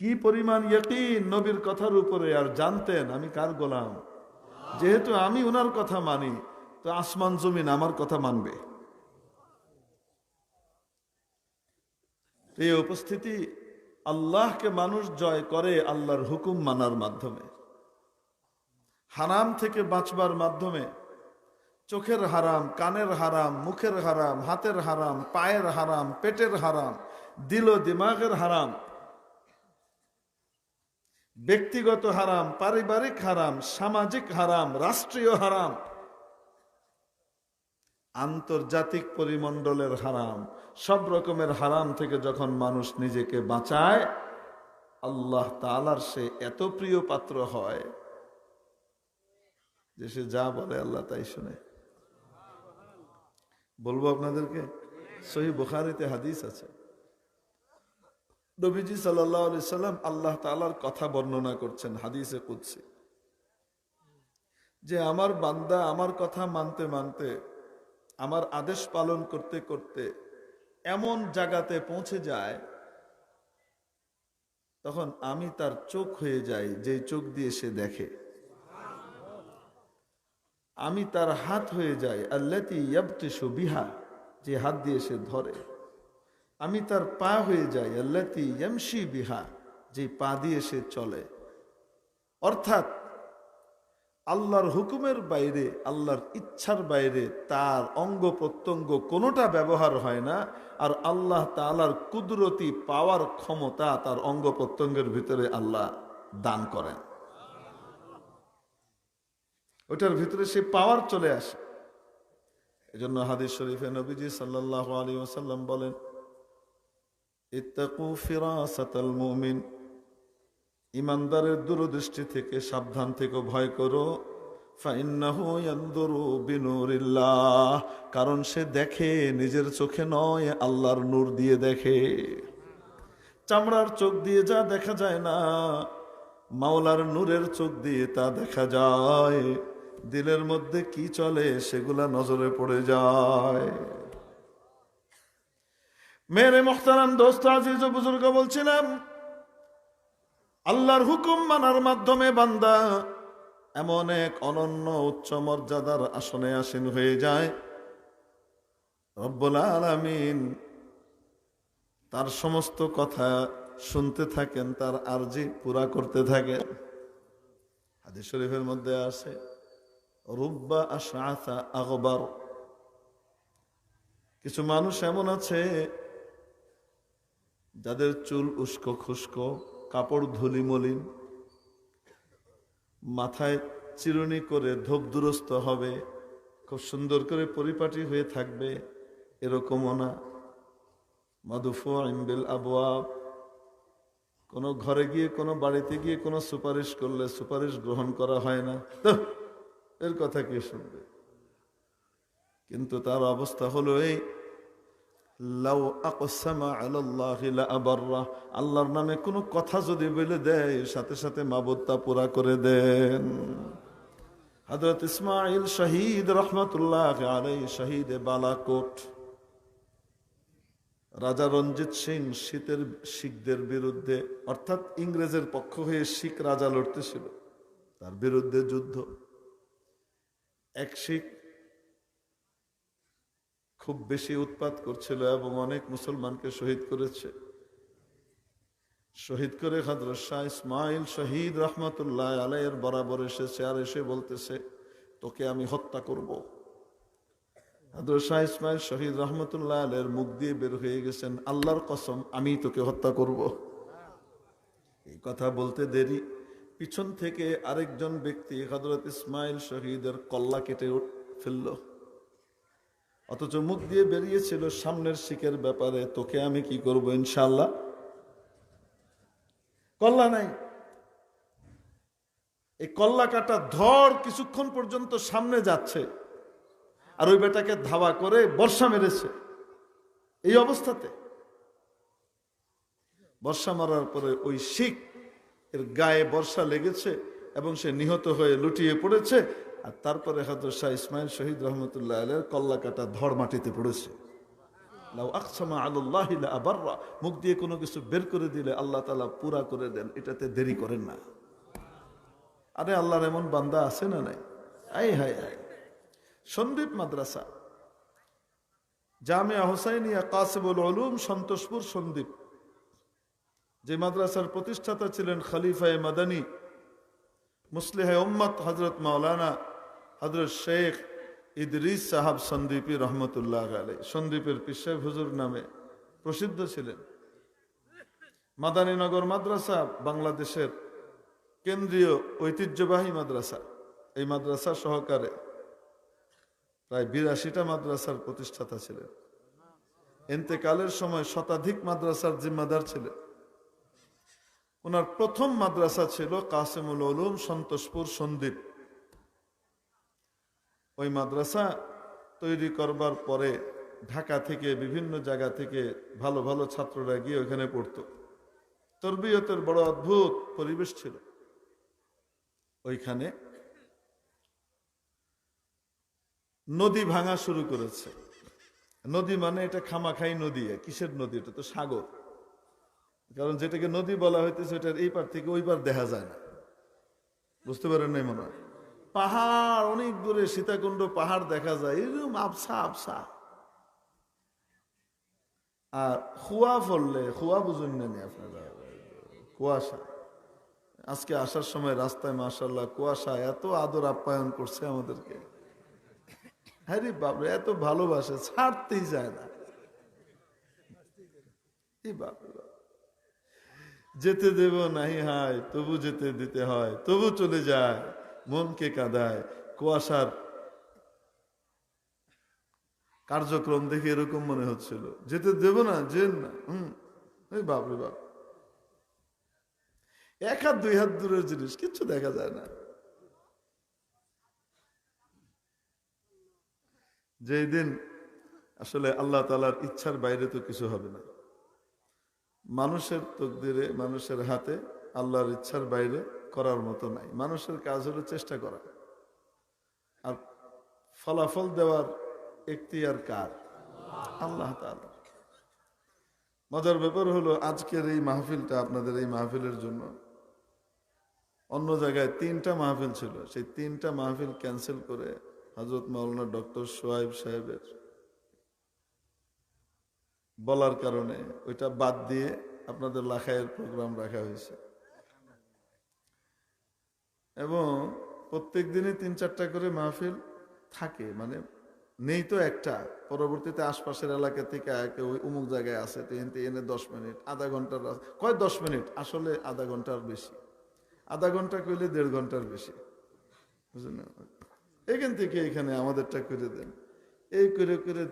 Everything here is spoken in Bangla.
কি পরিমাণ ইয়কিন নবীর কথার উপরে আর জানতেন আমি কার গোলাম? যেহেতু আমি ওনার কথা মানি, তো আসমান জমিন আমার কথা মানবে। এই উপস্থিতি আল্লাহকে মানুষ জয় করে আল্লাহর হুকুম মানার মাধ্যমে। হারাম থেকে বাঁচবার মাধ্যমে চোখের হারাম, কানের হারাম, মুখের হারাম, হাতের হারাম, পায়ের হারাম, পেটের হারাম দিল দিমাগের হারাম ব্যক্তিগত হারাম, পারিবারিক হারাম, সামাজিক হারাম, রাষ্ট্রীয় হারাম, আন্তর্জাতিক পরিমণ্ডলের হারাম, সব রকমের হারাম থেকে যখন মানুষ নিজেকে বাঁচায়, আল্লাহ তালার সে এত প্রিয় পাত্র হয় যে সে যা বলে আল্লাহ তাই শুনে। বলব আপনাদেরকে? সহি বুখারিতে হাদিস আছে। নবীজি সাল্লাহ আলি সাল্লাম আল্লাহ তালার কথা বর্ণনা করছেন হাদিসে কুৎসি যে আমার বান্দা আমার কথা মানতে মানতে, আমার আদেশ পালন করতে করতে এমন জায়গাতে পৌঁছে যায়, তখন আমি তার চোখ হয়ে যাই, যে চোখ দিয়ে সে দেখে। আমি তার হাত হয়ে যাই, আল্লাতি ইয়াবতিসু বিহা, যে হাত দিয়ে সে ধরে। আমি তার পা হয়ে যাই, আল্লাতি বিহা যে পা দিয়ে সে চলে। অর্থাৎ আল্লাহর হুকুমের বাইরে, আল্লাহর ইচ্ছার বাইরে তার অঙ্গ প্রত্যঙ্গ কোনোটা ব্যবহার হয় না, আর আল্লাহ তালার কুদরতি পাওয়ার ক্ষমতা তার অঙ্গ প্রত্যঙ্গের ভিতরে আল্লাহ দান করেন। ওটার ভিতরে সে পাওয়ার চলে আসে। এজন্য হাদিস শরীফে নবীজি সাল্লাল্লাহু আলাইহি ওয়াসাল্লাম বলেন ইমানদারের দূরদৃষ্টি থেকে সাবধান থেকে ভয় করো। কারণ সে দেখে, নিজের চোখে নয়, আল্লাহর নূর দিয়ে দেখে। চামড়ার চোখ দিয়ে যা দেখা যায় না, মাওলার নূরের চোখ দিয়ে তা দেখা যায়। দিলের মধ্যে কি চলে, সেগুলা নজরে পড়ে যায়। মেরে মোহতারাম দোস্ত আজিজ বুজুর্গ বলছিলাম, আল্লাহর হুকুম মানার মাধ্যমে বান্দা এমন এক অনন্য উচ্চ মর্যাদার আসনে আসীন হয়ে যায়। রব্বুল তার সমস্ত কথা শুনতে থাকেন, তার আর্জি পুরা করতে থাকেন। হাদিস শরীফের মধ্যে আছে, রুব্বা আশআসা আগবার কিছু মানুষ এমন আছে যাদের চুল উস্কো খুস্কো, কাপড় ধুলি মলিন, মাথায় চিরুনি করে ধূপদুরস্ত হবে, খুব সুন্দর করে পরিপাটি হয়ে থাকবে, এরকমও না। মাদুফু ইমবিল আবওয়াব, কোনো ঘরে গিয়ে, কোনো বাড়িতে গিয়ে, কোনো সুপারিশ করলে সুপারিশ গ্রহণ করা হয় না। এর কথা কে শুনবে? কিন্তু তার অবস্থা হলো এই লাউ আল্লাহর নামে কোনো কথা যদি বলে দেয়, সাথে সাথে মাবুদটা পুরা করে দেন। হযরত ইসমাঈল শহীদ রহমতুল্লাহ আলাইহি, শহীদ বালাকোট। রাজা রঞ্জিত সিং শীতের শিখদের বিরুদ্ধে, অর্থাৎ ইংরেজের পক্ষ হয়ে শিখ রাজা লড়তেছিল। তার বিরুদ্ধে যুদ্ধ। এক শিখ খুব বেশি উৎপাত করছিল এবং অনেক মুসলমানকে শহীদ করেছে। শহীদ করে হাজরত শাহ ইসমাইল শহীদ রহমতুল্লাহ আলাইয়ের বরাবর এসেছে আর এসে বলতেছে, তোকে আমি হত্যা করব। হাজরত শাহ ইসমাইল শহীদ রহমতুল্লাহ আলের মুখ দিয়ে বের হয়ে গেছেন, আল্লাহর কসম, আমি তোকে হত্যা করব। এই কথা বলতে দেরি। পিছন থেকে আরেকজন ব্যক্তি হজরত ইসমাইল শহীদের কল্লা কেটে ফেলল। অথচ মুখ দিয়ে বেরিয়েছিল সামনের শিখের ব্যাপারে। তোকে আমি কি করব ইনশাল্লাহ কল্লা নাই। এই কল্লা কাটা ধর কিছুক্ষণ পর্যন্ত সামনে যাচ্ছে আর ওই বেটাকে ধাওয়া করে বর্ষা মেরেছে। এই অবস্থাতে বর্ষা মারার পরে ওই শিখ এর গায়ে বর্ষা লেগেছে এবং সে নিহত হয়ে লুটিয়ে পড়েছে। আর তারপরে হাজর শাহ ইসমাইল শহীদ রহমতুল্লাহ আলের কল্লা কাটা ধর মাটিতে পড়েছে। লাউ মুখ দিয়ে কোনো কিছু বের করে দিলে আল্লাহ তালা পুরা করে দেন, এটাতে দেরি করেন না। আরে আল্লাহর এমন বান্দা আছে না নাই? আই হাই হাই সন্দীপ মাদ্রাসা, জামিয়া হোসাইনিয়া কাসিবুল উলুম সন্তোষপুর সন্দীপ। যে মাদ্রাসার প্রতিষ্ঠাতা ছিলেন খলিফায়ে মাদানী মুসলিহ উম্মত হজরত মাওলানা হজরত শেখ ইদরিস সাহাব সন্দীপী রহমতুল্লাহ আলী সন্দীপের পিসাব হুজুর নামে প্রসিদ্ধ ছিলেন। মাদানীনগর মাদ্রাসা বাংলাদেশের কেন্দ্রীয় ঐতিহ্যবাহী মাদ্রাসা। এই মাদ্রাসা সহকারে প্রায় বিরাশিটা মাদ্রাসার প্রতিষ্ঠাতা ছিলেন। এতেকালের সময় শতাধিক মাদ্রাসার জিম্মাদার ছিলেন। ওনার প্রথম মাদ্রাসা ছিল কাসেমুল উলুম সন্তোষপুর সন্দীপ। ওই মাদ্রাসা তৈরি করবার পরে ঢাকা থেকে বিভিন্ন জায়গা থেকে ভালো ভালো ছাত্ররা গিয়ে ওখানে পড়তো। তরবিয়তের বড় অদ্ভুত পরিবেশ ছিল। ওইখানে নদী ভাঙা শুরু করেছে। নদী মানে এটা খামাখাই নদী, কিসের নদী? এটা তো সাগর। কারণ যেটাকে নদী বলা হইতেছে, এটার এই পার থেকে ওই পার দেখা যায় না। বুঝতে পারেন নাই মনে হয়? পাহাড়, অনেক দূরে সীতাকুণ্ড পাহাড় দেখা যায়। এরকম আবসা আবসা আর খুয়া ফললে খুয়া বুঝুন না নি আপনারা? কুয়াশা। আজকে আসার সময় রাস্তায় মাসাল্লাহ কুয়াশা, এত আদর আপ্যায়ন করছে আমাদেরকে। হ্যাঁ বাবরে এত ভালোবাসে, ছাড়তেই যায় না। যেতে দেব নাহি হায়, তবু যেতে দিতে হয়, তবু চলে যায়। মনকে কাঁদায়, কুয়াশার কার্যক্রম দেখে এরকম মনে হচ্ছিল। যেতে দেব না যেন না। হম বাপরে বাপ এক হাত, দুই হাত দূরের জিনিস, কিচ্ছু দেখা যায় না। যেই দিন আসলে আল্লাহ তালার ইচ্ছার বাইরে তো কিছু হবে না। মানুষের তকদিরে, মানুষের হাতে আল্লাহর ইচ্ছার বাইরে করার মতো নাই। মানুষের কাজ হলো চেষ্টা করা। আর ফলাফল দেওয়ার এখতিয়ার কার? আল্লাহ মজার ব্যাপার হলো, আজকের এই মাহফিলটা আপনাদের এই মাহফিলের জন্য। অন্য জায়গায় তিনটা মাহফিল ছিল। সেই তিনটা মাহফিল ক্যান্সেল করে হজরত মাওলানা ডক্টর সোহাইব সাহেবের বলার কারণে ওইটা বাদ দিয়ে আপনাদের লাখায়ের প্রোগ্রাম রাখা হয়েছে। এবং প্রত্যেক দিনই তিন, চারটা করে মাহফিল থাকে। মানে নেই তো একটা। পরবর্তীতে আশপাশের এলাকা থেকে ওই অমুক জায়গায় আছে তো এনতে এনে দশ মিনিট, আধা ঘণ্টার কয় দশ মিনিট? আসলে আধা ঘণ্টার বেশি। আধা ঘণ্টা কইলে দেড় ঘণ্টার বেশি। বুঝলেন? এখান থেকে এখানে আমাদেরটা করে দেন। এই করে করে